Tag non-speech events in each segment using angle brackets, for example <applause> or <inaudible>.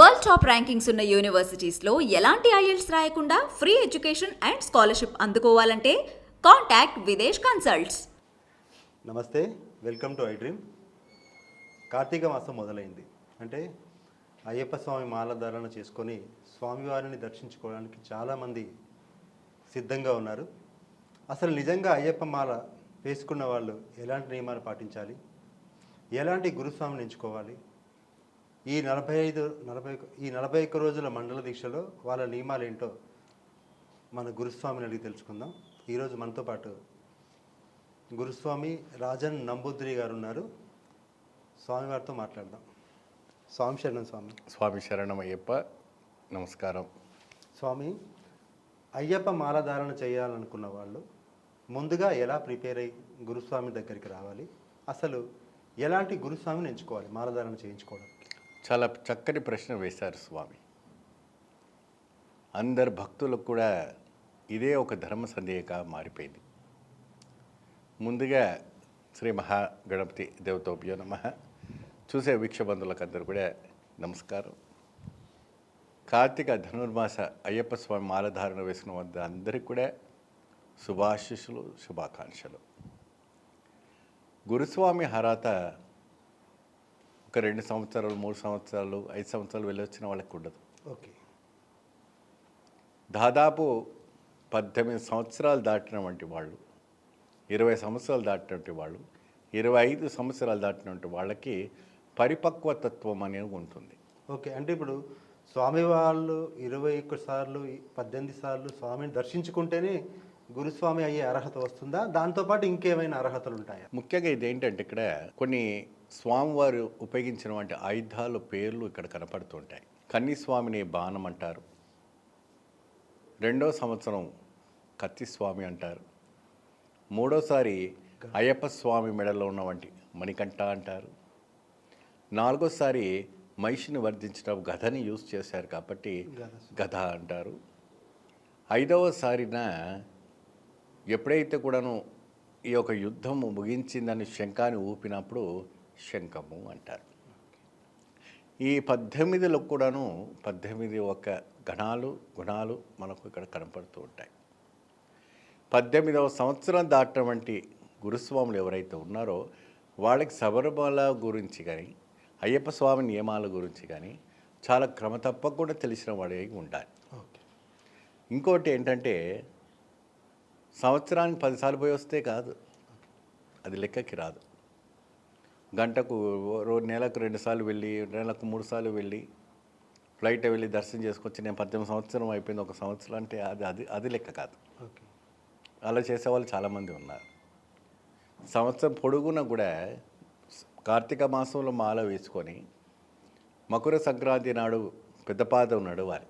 World top rankings ఉన్న యూనివర్సిటీస్లో ఎలాంటి IELTS రాయకుండా ఫ్రీ ఎడ్యుకేషన్ అండ్ స్కాలర్షిప్ అందుకోవాలంటే కాంటాక్ట్ విదేశ్ కన్సల్ట్స్. నమస్తే welcome to I dream Karthika మాసం మొదలైంది. అంటే అయ్యప్ప స్వామి మాలధారణ చేసుకొని స్వామివారిని దర్శించుకోవడానికి చాలామంది సిద్ధంగా ఉన్నారు. అసలు నిజంగా అయ్యప్ప మాల వేసుకున్న వాళ్ళు ఎలాంటి నియమాలు పాటించాలి? ఎలాంటి గురుస్వామిని ఎంచుకోవాలి? ఈ నలభై ఐదు నలభై ఈ నలభై ఒక్క రోజుల మండల దీక్షలో వాళ్ళ నియమాలు ఏంటో మన గురుస్వామిని అడిగి తెలుసుకుందాం. ఈరోజు మనతో పాటు గురుస్వామి రాజన్ నంబూద్రి గారు ఉన్నారు. స్వామివారితో మాట్లాడదాం. స్వామి శరణం స్వామి. స్వామి శరణమయ్యప్ప నమస్కారం. స్వామి అయ్యప్ప మాలధారణ చేయాలనుకున్న వాళ్ళు ముందుగా ఎలా ప్రిపేర్ అయ్యి గురుస్వామి దగ్గరికి రావాలి? అసలు ఎలాంటి గురుస్వామిని ఎంచుకోవాలి మాలధారణ చేయించుకోవడానికి చాలా చక్కటి ప్రశ్న వేశారు స్వామి. అందరు భక్తులకు కూడా ఇదే ఒక ధర్మ సందేహగా మారిపోయింది. ముందుగా శ్రీ మహాగణపతి దేవతోభ్యో నమ. చూసే వీక్షబంధులకు అందరూ కూడా నమస్కారం. కార్తీక ధనుర్మాస అయ్యప్ప స్వామి మాలధారణ వేసిన వద్ద అందరికీ కూడా శుభాశిషులు శుభాకాంక్షలు. గురుస్వామి హరాత ఒక రెండు సంవత్సరాలు మూడు సంవత్సరాలు ఐదు సంవత్సరాలు వెళ్ళొచ్చిన వాళ్ళకి ఉండదు. ఓకే. దాదాపు పద్దెనిమిది సంవత్సరాలు దాటినటువంటి వాళ్ళు ఇరవై సంవత్సరాలు దాటినటువంటి వాళ్ళు ఇరవై ఐదు సంవత్సరాలు దాటినటువంటి వాళ్ళకి పరిపక్వతత్వం అనేది ఉంటుంది. ఓకే. అంటే ఇప్పుడు స్వామి వాళ్ళు ఇరవై ఒక్క సార్లు పద్దెనిమిది సార్లు స్వామిని దర్శించుకుంటేనే గురుస్వామి అయ్యే అర్హత వస్తుందా? దాంతోపాటు ఇంకేమైనా అర్హతలు ఉంటాయా? ముఖ్యంగా ఇది ఏంటంటే ఇక్కడ కొన్ని స్వామివారు ఉపయోగించిన వంటి ఆయుధాల పేర్లు ఇక్కడ కనపడుతుంటాయి. కన్నీస్వామిని బాణం అంటారు. రెండో సంవత్సరం కత్తి స్వామి అంటారు. మూడోసారి అయ్యప్ప స్వామి మెడలో ఉన్నవంటి మణికంఠ అంటారు. నాలుగోసారి మహిషిని వర్ధించడం గధని యూజ్ చేశారు కాబట్టి గధ అంటారు. ఐదవసారిన ఎప్పుడైతే కూడాను ఈ యొక్క యుద్ధము ముగించిందని శంఖాన్ని ఊపినప్పుడు శంఖము అంటారు. ఈ పద్దెనిమిదిలో కూడాను పద్దెనిమిది ఒక గణాలు గుణాలు మనకు ఇక్కడ కనపడుతూ ఉంటాయి. పద్దెనిమిదవ సంవత్సరం దాటినటువంటి గురుస్వాములు ఎవరైతే ఉన్నారో వాళ్ళకి శబరిమల గురించి కానీ అయ్యప్ప స్వామి నియమాల గురించి కానీ చాలా క్రమ తప్పకుండా తెలిసిన వాడే ఉండాలి. ఓకే. ఇంకోటి ఏంటంటే సంవత్సరానికి పదిసార్లు పోయి వస్తే కాదు. అది లెక్కకి రాదు. గంటకు రో- నెలకు రెండుసార్లు వెళ్ళి నెలకు మూడు సార్లు వెళ్ళి ఫ్లైట్ వెళ్ళి దర్శనం చేసుకొచ్చి నేను పద్దెనిమిది సంవత్సరం అయిపోయింది ఒక సంవత్సరం అంటే అది అది అది లెక్క కాదు. ఓకే. అలా చేసేవాళ్ళు చాలామంది ఉన్నారు. సంవత్సరం పొడుగున కూడా కార్తీక మాసంలో మాల వేసుకొని మకర సంక్రాంతి నాడు పెద్దపాదం నడవాలి.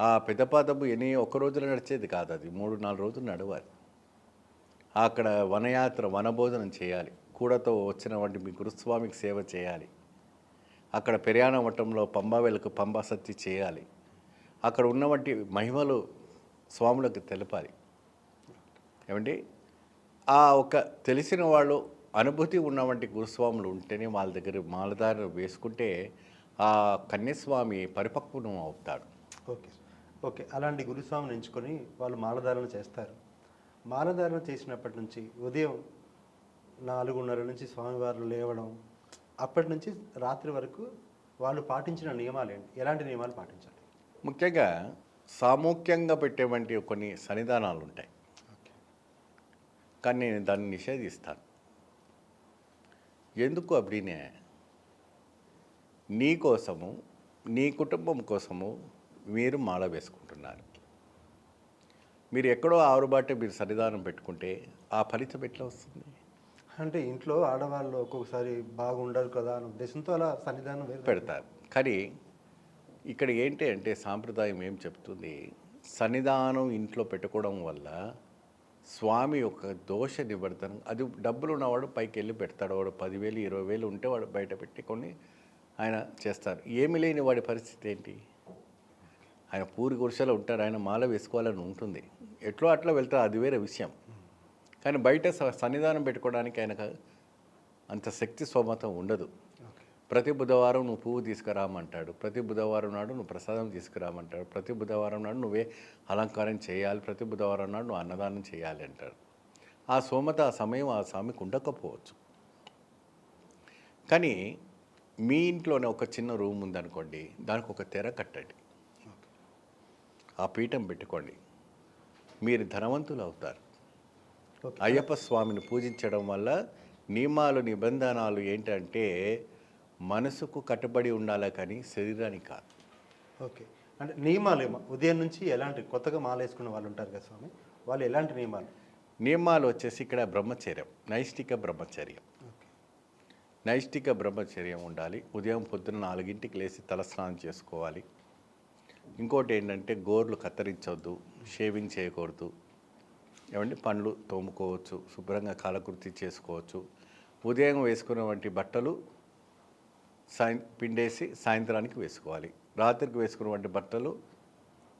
ఆ పెద్దపాదము ఎన్ని ఒక్క రోజులో నడిచేది కాదు అది మూడు నాలుగు రోజులు నడవాలి. అక్కడ వనయాత్ర వనభోజనం చేయాలి. కూడతో వచ్చిన వంటి మీ గురుస్వామికి సేవ చేయాలి. అక్కడ పెరియాణ మఠంలో పంబా వెలుకు చేయాలి. అక్కడ ఉన్నవంటి మహిమలు స్వాములకు తెలపాలి. ఏమండి? ఆ ఒక తెలిసిన వాళ్ళు అనుభూతి ఉన్నవంటి గురుస్వాములు ఉంటేనే వాళ్ళ దగ్గర మాలదారు వేసుకుంటే ఆ కన్యస్వామి పరిపక్వం అవుతాడు. Okay okay. అలాంటి గురుస్వామిని ఎంచుకొని వాళ్ళు మాలధారణ చేస్తారు. మాలధారణ చేసినప్పటి నుంచి ఉదయం నాలుగున్నర నుంచి స్వామివారు లేవడం అప్పటి నుంచి రాత్రి వరకు వాళ్ళు పాటించిన నియమాలు ఏంటి? ఎలాంటి నియమాలు పాటించాలి? ముఖ్యంగా సామూఖ్యంగా పెట్టేవంటి కొన్ని సన్నిధానాలు ఉంటాయి. కానీ నేను దాన్ని నిషేధిస్తాను. ఎందుకు అప్పుడినే నీ కోసము నీ కుటుంబం కోసము మీరు మాల వేసుకుంటున్నారు. మీరు ఎక్కడో ఆరుబాటే మీరు సన్నిధానం పెట్టుకుంటే ఆ ఫలితం ఎట్లా వస్తుంది? అంటే ఇంట్లో ఆడవాళ్ళు ఒక్కొక్కసారి బాగుండరు కదా అనే ఉద్దేశంతో అలా సన్నిధానం పెడతారు. కానీ ఇక్కడ ఏంటి అంటే సాంప్రదాయం ఏం చెప్తుంది? సన్నిధానం ఇంట్లో పెట్టుకోవడం వల్ల స్వామి యొక్క దోష నివర్తనం అది డబ్బులు ఉన్నవాడు పైకి వెళ్ళి పెడతాడు. వాడు పదివేలు ఇరవై వేలు ఉంటే వాడు బయట పెట్టుకొని ఆయన చేస్తారు. ఏమి లేని వాడి పరిస్థితి ఏంటి? ఆయన పూరి గుడిసెలో ఉంటారు ఆయన మాల వేసుకోవాలని ఉంటుంది. ఎట్లో అట్లా వెళ్తారు అది వేరే విషయం. కానీ బయట సన్నిధానం పెట్టుకోవడానికి ఆయనకు అంత శక్తి స్తోమత ఉండదు. ప్రతి బుధవారం నువ్వు పువ్వు తీసుకురామంటాడు. ప్రతి బుధవారం నాడు నువ్వు ప్రసాదం తీసుకురామంటాడు. ప్రతి బుధవారం నాడు నువ్వే అలంకారం చేయాలి. ప్రతి బుధవారం నాడు నువ్వు అన్నదానం చేయాలి అంటాడు. ఆ సోమత ఆ సమయం ఆ స్వామికి ఉండకపోవచ్చు. కానీ మీ ఇంట్లోనే ఒక చిన్న రూమ్ ఉందనుకోండి దానికి ఒక తెర కట్టండి. ఆ పీఠం పెట్టుకోండి. మీరు ధనవంతులు అవుతారు. అయ్యప్ప స్వామిని పూజించడం వల్ల నియమాలు నిబంధనలు ఏంటంటే మనసుకు కట్టుబడి ఉండాలి కానీ శరీరానికి కాదు. ఓకే. అంటే నియమాలు ఏమో? ఉదయం నుంచి ఎలాంటి కొత్తగా మాల వేసుకున్న వాళ్ళు ఉంటారు కదా స్వామి వాళ్ళు ఎలాంటి నియమాలు? నియమాలు వచ్చేసి ఇక్కడ బ్రహ్మచర్యం నైష్టిక బ్రహ్మచర్యం. ఓకే. నైష్టిక బ్రహ్మచర్యం ఉండాలి. ఉదయం పొద్దున్న నాలుగింటికి లేచి తలస్నానం చేసుకోవాలి. ఇంకోటి ఏంటంటే గోర్లు కత్తిరించవద్దు షేవింగ్ చేయకూడదు. ఏమండి? పండ్లు తోముకోవచ్చు శుభ్రంగా కాలకృతి చేసుకోవచ్చు. ఉదయం వేసుకున్న వంటి బట్టలు సాయం పిండేసి సాయంత్రానికి వేసుకోవాలి. రాత్రికి వేసుకున్న వంటి బట్టలు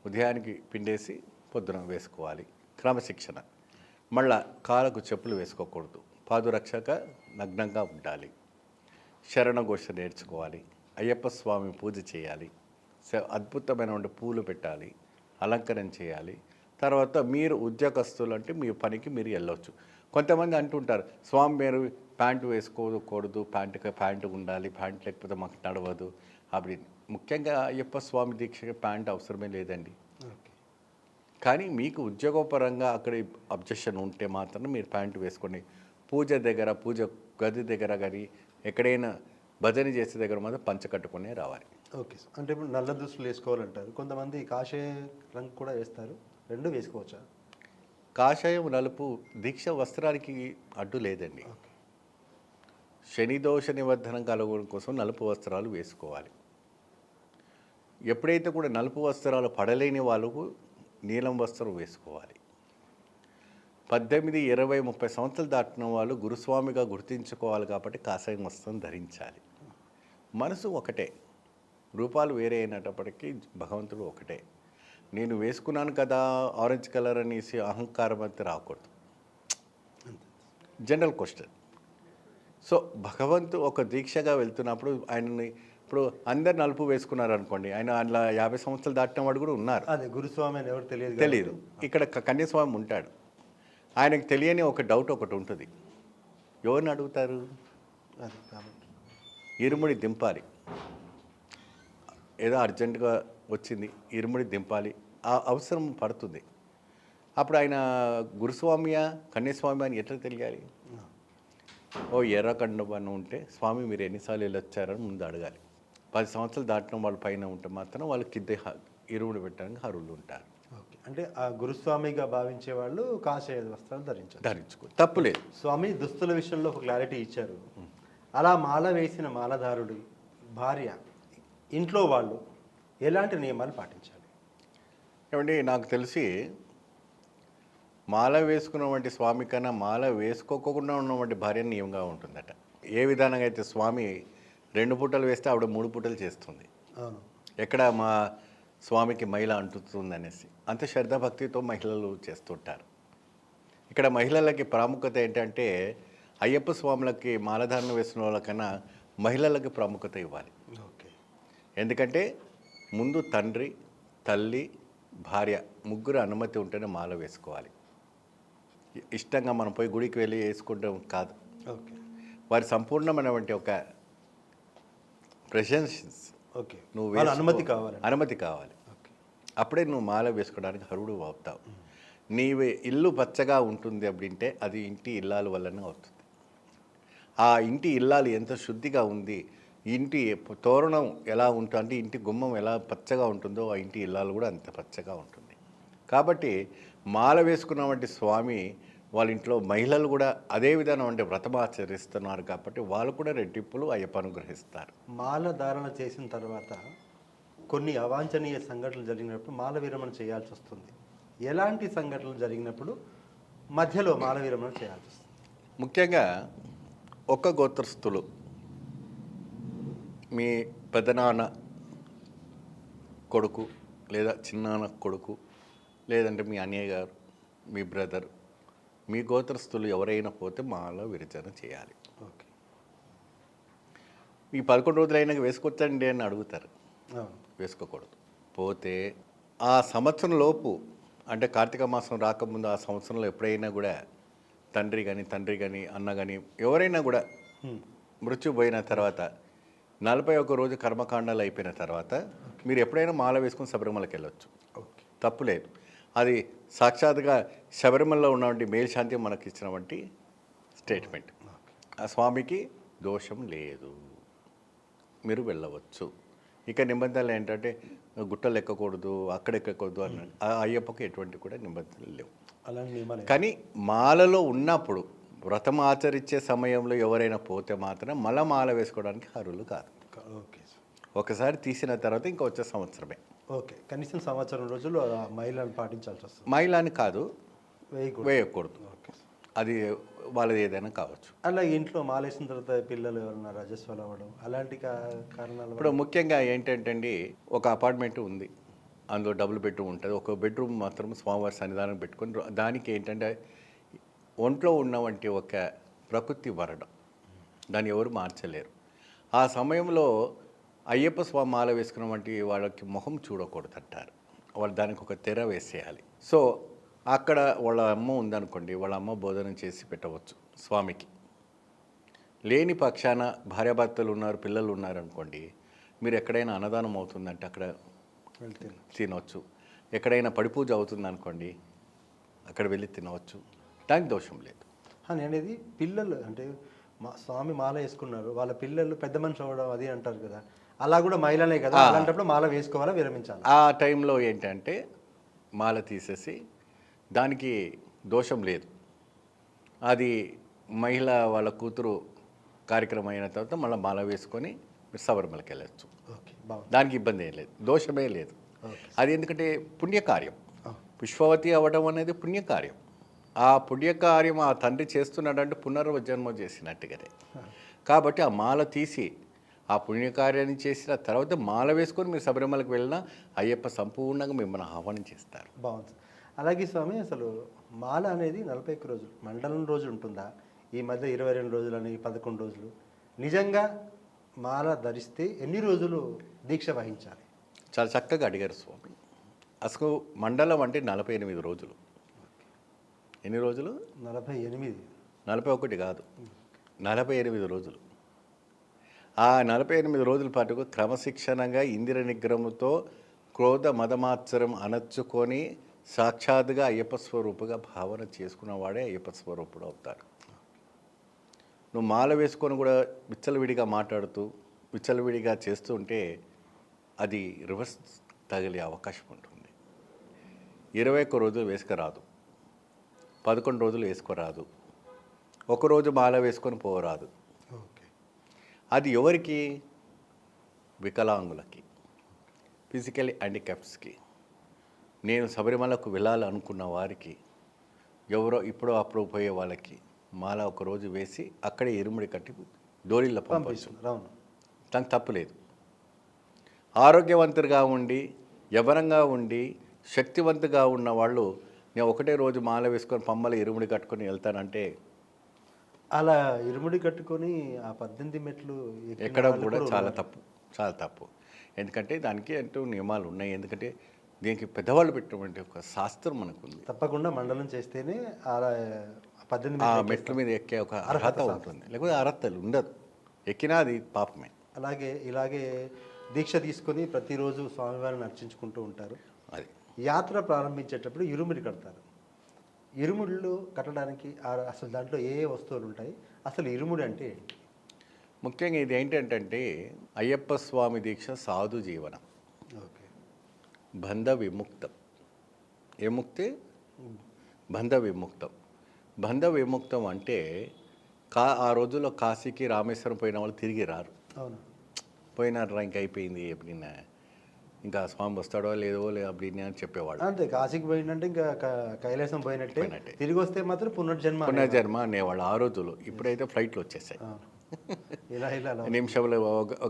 ఉదయానికి పిండేసి పొద్దున వేసుకోవాలి. క్రమశిక్షణ. మళ్ళా కాలకు చెప్పులు వేసుకోకూడదు. పాదురక్షక నగ్నంగా ఉండాలి. శరణఘోష నేర్చుకోవాలి. అయ్యప్ప స్వామి పూజ చేయాలి. అద్భుతమైనటువంటి పూలు పెట్టాలి. అలంకరణ చేయాలి. తర్వాత మీరు ఉద్యోగస్తులు అంటే మీ పనికి మీరు వెళ్ళొచ్చు. కొంతమంది అంటుంటారు స్వామి మీరు ప్యాంటు వేసుకోకూడదు ప్యాంటుకి ప్యాంటు ఉండాలి ప్యాంట్ లేకపోతే మాకు నడవదు అప్పుడు ముఖ్యంగా అయ్యప్ప స్వామి దీక్షకి ప్యాంట్ అవసరమే లేదండి. కానీ మీకు ఉద్యోగపరంగా అక్కడ అబ్జెక్షన్ ఉంటే మాత్రం మీరు ప్యాంటు వేసుకోండి పూజ దగ్గర పూజ గది దగ్గర కానీ ఎక్కడైనా భజన చేసే దగ్గర మాత్రం పంచ కట్టుకునే రావాలి. ఓకే అంటే ఇప్పుడు నల్ల దుస్తులు వేసుకోవాలంటారు. కొంతమంది కాషాయ రంగు కూడా వేస్తారు. రెండు వేసుకోవచ్చా? కాషాయం నలుపు దీక్ష వస్త్రానికి అడ్డు లేదండి. ఓకే. శని దోష నివర్ధనం కలగడం కోసం నలుపు వస్త్రాలు వేసుకోవాలి. ఎప్పుడైతే కూడా నలుపు వస్త్రాలు పడలేని వాళ్ళకు నీలం వస్త్రం వేసుకోవాలి. పద్దెనిమిది ఇరవై ముప్పై సంవత్సరాలు దాటిన వాళ్ళు గురుస్వామిగా గుర్తించుకోవాలి కాబట్టి కాషాయం వస్త్రం ధరించాలి. మనసు ఒకటే. రూపాలు వేరే అయినప్పటికీ భగవంతుడు ఒకటే. నేను వేసుకున్నాను కదా ఆరెంజ్ కలర్ అనేసి అహంకారం అయితే రాకూడదు. జనరల్ క్వశ్చన్ సో భగవంతు ఒక దీక్షగా వెళ్తున్నప్పుడు ఆయనని ఇప్పుడు అందరు నలుపు వేసుకున్నారు అనుకోండి ఆయన అందులో యాభై సంవత్సరాలు దాటిన వాడు కూడా ఉన్నారు. అదే గురుస్వామి అని ఎవరు తెలియదు తెలియదు ఇక్కడ కన్యాస్వామి ఉంటాడు. ఆయనకు తెలియని ఒక డౌట్ ఒకటి ఉంటుంది. ఎవరిని అడుగుతారు? ఇరుముడి దింపాలి. ఏదో అర్జెంటుగా వచ్చింది ఇరుముడి దింపాలి ఆ అవసరం పడుతుంది. అప్పుడు ఆయన గురుస్వామియా కన్యాస్వామి అని ఎట్లా తెలియాలి? ఓ ఎర్రకండపన్న ఉంటే స్వామి మీరు ఎన్నిసార్లు వెళ్ళొచ్చారని ముందు అడగాలి. పది సంవత్సరాలు దాటిన వాళ్ళ పైన ఉంటే మాత్రం వాళ్ళకి ఇద్దరు హ- ఇరుముడు పెట్టడానికి అరువులు ఉంటారు. ఓకే. అంటే ఆ గురుస్వామిగా భావించే వాళ్ళు కాషాయ వస్త్రాలు ధరించారు. ధరించుకో తప్పులేదు స్వామి దుస్తుల విషయంలో ఒక క్లారిటీ ఇచ్చారు. అలా మాల వేసిన మాలధారుడి భార్య ఇంట్లో వాళ్ళు ఎలాంటి నియమాలు పాటించాలి? ఏమండి నాకు తెలిసి మాల వేసుకున్నటువంటి స్వామి కన్నా మాల వేసుకోకుండా ఉన్నటువంటి భార్య నియమంగా ఉంటుందట. ఏ విధానంగా అయితే స్వామి రెండు పూటలు వేస్తే ఆవిడ మూడు పూటలు చేస్తుంది. అవును. ఎక్కడ మా స్వామికి మహిళ అంటుతుంది అనేసి అంత శ్రద్ధాభక్తితో మహిళలు చేస్తుంటారు. ఇక్కడ మహిళలకి ప్రాముఖ్యత ఏంటంటే అయ్యప్ప స్వాములకి మాలధారణ వేసిన వాళ్ళకన్నా మహిళలకి ప్రాముఖ్యత ఇవ్వాలి. ఓకే. ఎందుకంటే ముందు తండ్రి తల్లి భార్య ముగ్గురు అనుమతి ఉంటేనే మాల వేసుకోవాలి. ఇష్టంగా మనం పోయి గుడికి వెళ్ళి వేసుకుంటాం కాదు. ఓకే. వారి సంపూర్ణమైనటువంటి ఒక ప్రెసెన్స్ ఓకే. నువ్వు అనుమతి కావాలి. అనుమతి కావాలి. అప్పుడే నువ్వు మాల వేసుకోవడానికి అర్హుడు అవుతావు. నీవి ఇల్లు పచ్చగా ఉంటుంది అప్పుడంటే అది ఇంటి ఇల్లాల వల్లనే అవుతుంది. ఆ ఇంటి ఇల్లాలు ఎంత శుద్ధిగా ఉంది ఇంటి తోరణం ఎలా ఉంటుంది అంటే ఇంటి గుమ్మం ఎలా పచ్చగా ఉంటుందో ఆ ఇంటి ఇల్లాలు కూడా అంత పచ్చగా ఉంటుంది. కాబట్టి మాల వేసుకున్నటువంటి స్వామి వాళ్ళ ఇంట్లో మహిళలు కూడా అదే విధానం అంటే వ్రతం ఆచరిస్తున్నారు కాబట్టి వాళ్ళు కూడా రెట్టింపులు అయ్యప్ప అనుగ్రహిస్తారు మాల ధారణ చేసిన తర్వాత కొన్ని అవాంఛనీయ సంఘటనలు జరిగినప్పుడు మాల విరమణ చేయాల్సి వస్తుంది. ఎలాంటి సంఘటనలు జరిగినప్పుడు మధ్యలో మాల విరమణ చేయాల్సి వస్తుంది? ముఖ్యంగా ఒక్క గోత్రస్తులు మీ పెదనాన్న కొడుకు లేదా చిన్నాన్న కొడుకు లేదంటే మీ అన్నయ్య గారు మీ బ్రదర్ మీ గోత్రస్తులు ఎవరైనా పోతే మాలో విరచన చేయాలి. ఓకే. ఈ పదకొండు రోజులు అయినాక వేసుకోవచ్చండి అని అడుగుతారు. వేసుకోకూడదు. పోతే ఆ సంవత్సరం లోపు అంటే కార్తీక మాసం రాకముందు ఆ సంవత్సరంలో ఎప్పుడైనా కూడా తండ్రి కానీ తండ్రి కానీ అన్న కానీ ఎవరైనా కూడా. మృత్యు పోయిన తర్వాత నలభై ఒక రోజు కర్మకాండాలు అయిపోయిన తర్వాత మీరు ఎప్పుడైనా మాల వేసుకుని శబరిమలకి వెళ్ళొచ్చు. ఓకే. తప్పులేదు అది సాక్షాత్గా శబరిమలలో ఉన్నటువంటి మేల్శాంతి మనకి ఇచ్చినటువంటి స్టేట్మెంట్. ఆ స్వామికి దోషం లేదు. మీరు వెళ్ళవచ్చు. ఇక నిబంధనలు ఏంటంటే గుట్టలు ఎక్కకూడదు అక్కడ ఎక్కకూడదు అన్న ఆ అయ్యప్పకి ఎటువంటి కూడా నిబంధనలు లేవు. కానీ మాలలో ఉన్నప్పుడు వ్రతం ఆచరించే సమయంలో ఎవరైనా పోతే మాత్రం మళ్ళా మాల వేసుకోవడానికి అర్హులు కాదు. ఓకే ఒకసారి తీసిన తర్వాత ఇంకా వచ్చే సంవత్సరమే. ఓకే. కనీసం సంవత్సరం రోజులు ఆ మహిళలను పాటించాల్సి వస్తుంది. మహిళని కాదు వేయకూడదు. వేయకూడదు. ఓకే అది వాళ్ళది ఏదైనా కావచ్చు. అలా ఇంట్లో మాలేసిన తర్వాత పిల్లలు ఎవరన్నా రజస్వాలు అవ్వడం అలాంటి కారణాల ఇప్పుడు ముఖ్యంగా ఏంటంటే అండి ఒక అపార్ట్మెంట్ ఉంది. అందులో డబుల్ బెడ్రూమ్ ఉంటుంది. ఒక బెడ్రూమ్ మాత్రం స్వామివారి సన్నిధానం పెట్టుకొని దానికి ఏంటంటే ఒంట్లో ఉన్నవంటి ఒక ప్రకృతి వరడం దాన్ని ఎవరు మార్చలేరు. ఆ సమయంలో అయ్యప్ప స్వామి మాల వేసుకున్న వంటి వాళ్ళకి మొహం చూడకూడదు అంటారు వాళ్ళు దానికి ఒక తెర వేసేయాలి. సో అక్కడ వాళ్ళ అమ్మ ఉందనుకోండి వాళ్ళ అమ్మ భోజనం చేసి పెట్టవచ్చు స్వామికి. లేని పక్షాన భార్యాభర్తలు ఉన్నారు పిల్లలు ఉన్నారు అనుకోండి మీరు ఎక్కడైనా అన్నదానం అవుతుందంటే అక్కడ తినవచ్చు ఎక్కడైనా పడిపూజ అవుతుంది అనుకోండి అక్కడ వెళ్ళి తినవచ్చు దానికి దోషం లేదు. నేను అనేది పిల్లలు అంటే మా స్వామి మాల వేసుకున్నారు. వాళ్ళ పిల్లలు పెద్ద మనిషి అవ్వడం అది అంటారు కదా. అలా కూడా మహిళనే కదా. అలాంటప్పుడు మాల వేసుకోవాలా విరమించాలి? ఆ టైంలో ఏంటంటే మాల తీసేసి దానికి దోషం లేదు. అది మహిళ వాళ్ళ కూతురు కార్యక్రమం అయిన తర్వాత మళ్ళీ మాల వేసుకొని మీరు శబరిమలకి వెళ్ళచ్చు దానికి ఇబ్బంది ఏం లేదు. దోషమే లేదు. అది ఎందుకంటే పుణ్యకార్యం. పుష్పవతి అవ్వడం అనేది పుణ్యకార్యం. ఆ పుణ్యకార్యం ఆ తండ్రి చేస్తున్నాడంటే పునర్జన్మ చేసినట్టుగానే. కాబట్టి ఆ మాల తీసి ఆ పుణ్యకార్యాన్ని చేసిన తర్వాత మాల వేసుకొని మీరు శబరిమలకు వెళ్ళినా అయ్యప్ప సంపూర్ణంగా మిమ్మల్ని ఆహ్వానం చేస్తారు. బాగుంది. అలాగే స్వామి అసలు మాల అనేది నలభై ఒక్క రోజులు మండలం రోజు ఉంటుందా? ఈ మధ్య ఇరవై రెండు రోజులు అని పదకొండు రోజులు. నిజంగా మాల ధరిస్తే ఎన్ని రోజులు దీక్ష వహించాలి? చాలా చక్కగా అడిగారు స్వామి. అసలు మండలం అంటే నలభై ఎనిమిది రోజులు. ఎన్ని రోజులు? నలభై ఎనిమిది. నలభై ఒకటి కాదు. నలభై ఎనిమిది రోజులు. ఆ నలభై ఎనిమిది రోజుల పాటు క్రమశిక్షణగా ఇందిర నిగ్రహంతో క్రోధ మదమాత్సరం అనర్చుకొని సాక్షాత్గా అయ్యప్ప స్వరూపుగా భావన చేసుకున్నవాడే అయ్యప్ప స్వరూపుడు అవుతాడు. నువ్వు మాల వేసుకొని కూడా విచ్చలవిడిగా మాట్లాడుతూ విచ్చలవిడిగా చేస్తూ ఉంటే అది రివర్స్ తగిలే అవకాశం ఉంటుంది. ఇరవై ఒక్క రోజులు వేసుకురాదు పదకొండు రోజులు వేసుకోరాదు. ఒకరోజు మాల వేసుకొని పోరాదు. ఓకే. అది ఎవరికి? వికలాంగులకి ఫిజికల్ హ్యాండిక్యాప్స్కి. నేను శబరిమలకు వెళ్ళాలనుకున్న వారికి ఎవరో ఇప్పుడో అప్పుడు పోయే వాళ్ళకి మాల ఒక రోజు వేసి అక్కడే ఇరుముడి కట్టి డోరీల్లో పంపిస్తున్నారు అవును. దానికి తప్పులేదు ఆరోగ్యవంతులుగా ఉండి యవనంగా ఉండి శక్తివంతుగా ఉన్న వాళ్ళు నేను ఒకటే రోజు మాల వేసుకొని పమ్మల ఇరుముడి కట్టుకొని వెళ్తానంటే అలా ఇరుముడి కట్టుకొని ఆ పద్దెనిమిది మెట్లు ఎక్కడ కూడా చాలా. తప్పు చాలా తప్పు. ఎందుకంటే దానికి అంటూ నియమాలు ఉన్నాయి. ఎందుకంటే దీనికి పెద్దవాళ్ళు పెట్టినటువంటి ఒక శాస్త్రం మనకు ఉంది తప్పకుండా మండలం చేస్తేనే ఆ పద్దెనిమిది ఆ మెట్లు మీద ఎక్కే ఒక అర్హత ఉంటుంది. లేకపోతే అర్హత ఉండదు. ఎక్కినా అది పాపమే. అలాగే ఇలాగే దీక్ష తీసుకొని ప్రతిరోజు స్వామివారిని అర్చించుకుంటూ ఉంటారు. యాత్ర ప్రారంభించేటప్పుడు ఇరుముడి కడతారు. ఇరుముళ్ళు కట్టడానికి అసలు దాంట్లో ఏ వస్తువులు ఉంటాయి? అసలు ఇరుముడి అంటే ఏంటి? ముఖ్యంగా ఇది ఏంటంటే అయ్యప్ప స్వామి దీక్ష సాధు జీవనం. ఓకే. బంధ విముక్తం. ఏ ముక్తి? బంధ విముక్తం. బంధ విముక్తం అంటే కా ఆ రోజుల్లో కాశీకి రామేశ్వరం పోయిన వాళ్ళు తిరిగి రారు. అవును. పోయినారా ఇంకా అయిపోయింది ఎప్పుడైనా ఇంకా స్వామి వస్తాడో లేదో లేదు అప్పుడైనా అని చెప్పేవాడు అంతే కాశీకి పోయిందంటే ఇంకా కైలాసం పోయినట్టే. తిరిగి వస్తే మాత్రం పునర్జన్మ. పునర్జన్మ అనేవాళ్ళు ఆ రోజుల్లో ఇప్పుడైతే ఫ్లైట్లు వచ్చేసాయి. ఇలా ఇలా. <laughs> నిమిషంలో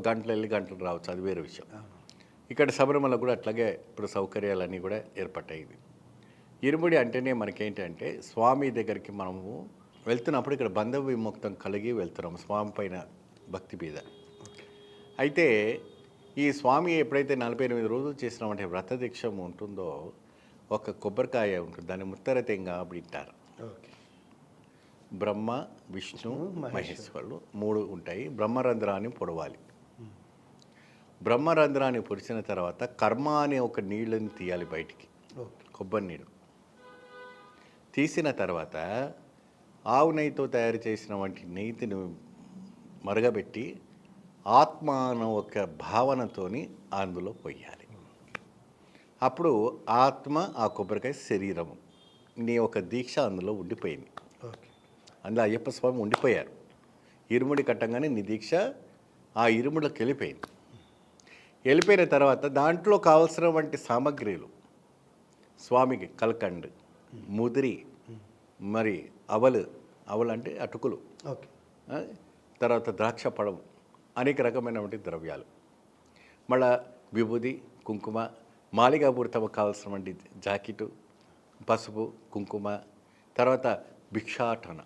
గంటలు వెళ్ళి గంటలు రావచ్చు అది వేరే విషయం ఇక్కడ శబరిమల కూడా అట్లాగే ఇప్పుడు సౌకర్యాలన్నీ కూడా ఏర్పడ్డాయి ఇరుముడి అంటేనే మనకేంటంటే స్వామి దగ్గరికి మనము వెళ్తున్నప్పుడు ఇక్కడ బంధ విముక్తం కలిగి వెళ్తున్నాం స్వామి పైన భక్తి మీద అయితే ఈ స్వామి ఎప్పుడైతే నలభై ఎనిమిది రోజులు చేసినామంటే వ్రత దీక్ష ఉంటుందో ఒక కొబ్బరికాయ ఉంటుంది దాన్ని ముత్తరతెంగా అంటారు ఓకే. బ్రహ్మ విష్ణు మహేశ్వరుడు. మహేశ్వరులు మూడు ఉంటాయి. బ్రహ్మరంధ్రాన్ని పొడవాలి. బ్రహ్మరంధ్రాన్ని పొడిచిన తర్వాత కర్మ అనే ఒక నీళ్ళని తీయాలి బయటికి. కొబ్బరి నీళ్ళు తీసిన తర్వాత ఆవు నెయ్యితో తయారు చేసిన వంటి నెయ్యిని మరగబెట్టి ఆత్మ అన్న ఒక భావనతోని అందులో పొయ్యాలి అప్పుడు ఆత్మ ఆ కొబ్బరికాయ శరీరము. నీ ఒక దీక్ష అందులో ఉండిపోయింది. ఓకే. అందులో అయ్యప్ప స్వామి ఉండిపోయారు. ఇరుముడి కట్టంగానే నీ దీక్ష ఆ ఇరుముడిలోకి వెళ్ళిపోయింది వెళ్ళిపోయిన తర్వాత దాంట్లో కావలసిన వంటి సామగ్రిలు స్వామికి కల్కండ్ ముదిరి మరి అవలు అవలు అంటే అటుకులు తర్వాత ద్రాక్ష పഴం అనేక రకమైనటువంటి ద్రవ్యాలు. మళ్ళా విభూది కుంకుమ మాలిగాపూరితమకు కావాల్సినటువంటి జాకెటు పసుపు కుంకుమ తర్వాత భిక్షాటన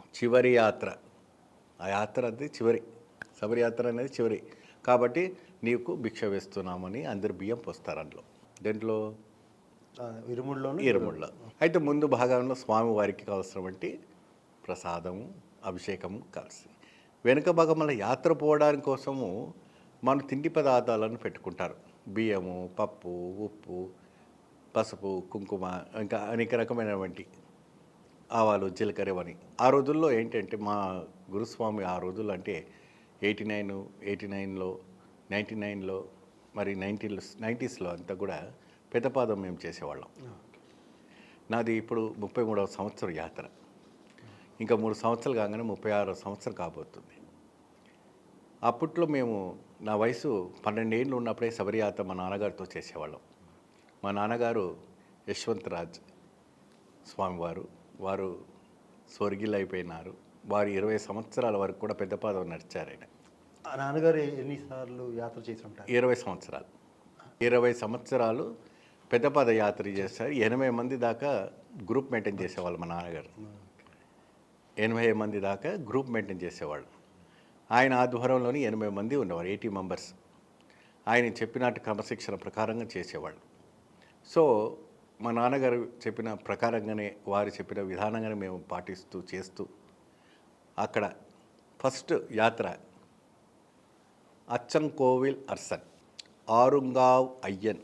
చివరి యాత్ర. ఆ యాత్ర అది చివరి. శబరి యాత్ర అనేది చివరి. కాబట్టి నీకు భిక్ష వేస్తున్నామని అందరు బియ్యం పోస్తారు అందులో. దేంట్లో? ఆ, ఇరుముడిలోను ఈరముళ్ళ అయితే ముందు భాగంలో స్వామివారికి కావాల్సినటువంటి ప్రసాదము అభిషేకము కలిసి. వెనుక భాగం మళ్ళీ యాత్ర పోవడానికి కోసము మన తిండి పదార్థాలను పెట్టుకుంటారు. బియ్యము పప్పు ఉప్పు పసుపు కుంకుమ ఇంకా అనేక రకమైనటువంటి ఆవాలు జీలకర్ర ఇవన్నీ ఆ రోజుల్లో ఏంటంటే మా గురుస్వామి ఆ రోజుల్లో అంటే ఎయిటీ నైన్ ఎయిటీ నైన్లో నైంటీ నైన్లో మరి నైంటీలో నైంటీస్లో అంతా కూడా పెద్దపాదం మేము చేసేవాళ్ళం. నాది ఇప్పుడు ముప్పై మూడవ సంవత్సరం యాత్ర. ఇంకా మూడు సంవత్సరాలు కాగానే ముప్పై ఆరో సంవత్సరం కాబోతుంది. అప్పట్లో మేము నా వయసు పన్నెండేళ్ళు ఉన్నప్పుడే శబరియాత్ర మా నాన్నగారితో చేసేవాళ్ళం. మా నాన్నగారు యశ్వంతరాజ్ స్వామివారు వారు స్వర్గీలు అయిపోయినారు వారు ఇరవై సంవత్సరాల వరకు కూడా పెద్దపాదం నడిచారు ఆయన. ఆ నాన్నగారు ఎన్నిసార్లు యాత్ర చేసి ఉంటారు ఇరవై సంవత్సరాలు. ఇరవై సంవత్సరాలు పెద్దపాద యాత్ర చేస్తారు ఎనభై మంది దాకా గ్రూప్ మెయింటైన్ చేసేవాళ్ళు మా నాన్నగారు. ఎనభై మంది దాకా గ్రూప్ మెయింటైన్ చేసేవాళ్ళు. ఆయన ఆధ్వర్యంలోని ఎనభై మంది ఉండేవారు ఎయిటీ మెంబర్స్. ఆయన చెప్పినట్టు క్రమశిక్షణ ప్రకారంగా చేసేవాళ్ళు. సో మా నాన్నగారు చెప్పిన ప్రకారంగానే వారు చెప్పిన విధానంగానే మేము పాటిస్తూ చేస్తూ అక్కడ ఫస్ట్ యాత్ర అచ్చంకోవిల్ అర్సన్ ఆరుంగావ్ అయ్యన్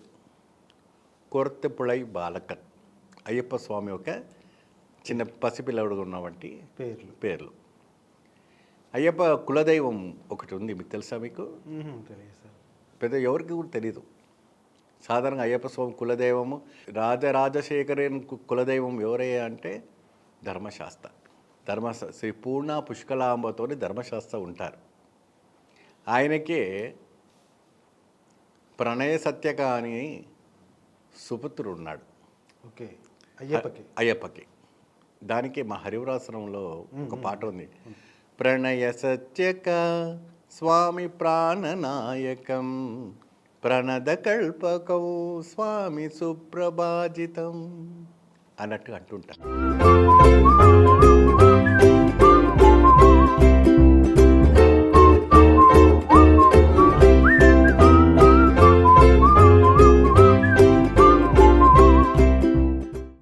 కొరతెపుళై బాలకన్ అయ్యప్ప స్వామి యొక్క చిన్న పసిపిల్లవుడుగా ఉన్నవంటి పేర్లు. పేర్లు. అయ్యప్ప కులదైవం ఒకటి ఉంది మీకు తెలుసా మీకు? మ్మ్, తెలియదు సార్. పెద్ద ఎవరికి కూడా తెలియదు సాధారణంగా అయ్యప్ప స్వామి కులదైవము రాజరాజశేఖరేన్ కులదైవం ఎవరయ్యా అంటే ధర్మశాస్త్ర. ధర్మ శ్రీ పూర్ణ పుష్కలాంబతోని ధర్మశాస్త్ర ఉంటారు. ఆయనకే ప్రణయ సత్యక అని సుపుత్రుడు ఉన్నాడు ఓకే. అయ్యప్పకి. అయ్యప్పకి. దానికి మా హరివరాసనంలో ఒక పాట ఉంది. ప్రణయ సత్యక స్వామి ప్రాణనాయకం ప్రణద కల్పకం స్వామి సుప్రభాజితం అన్నట్టు అంటుంటారు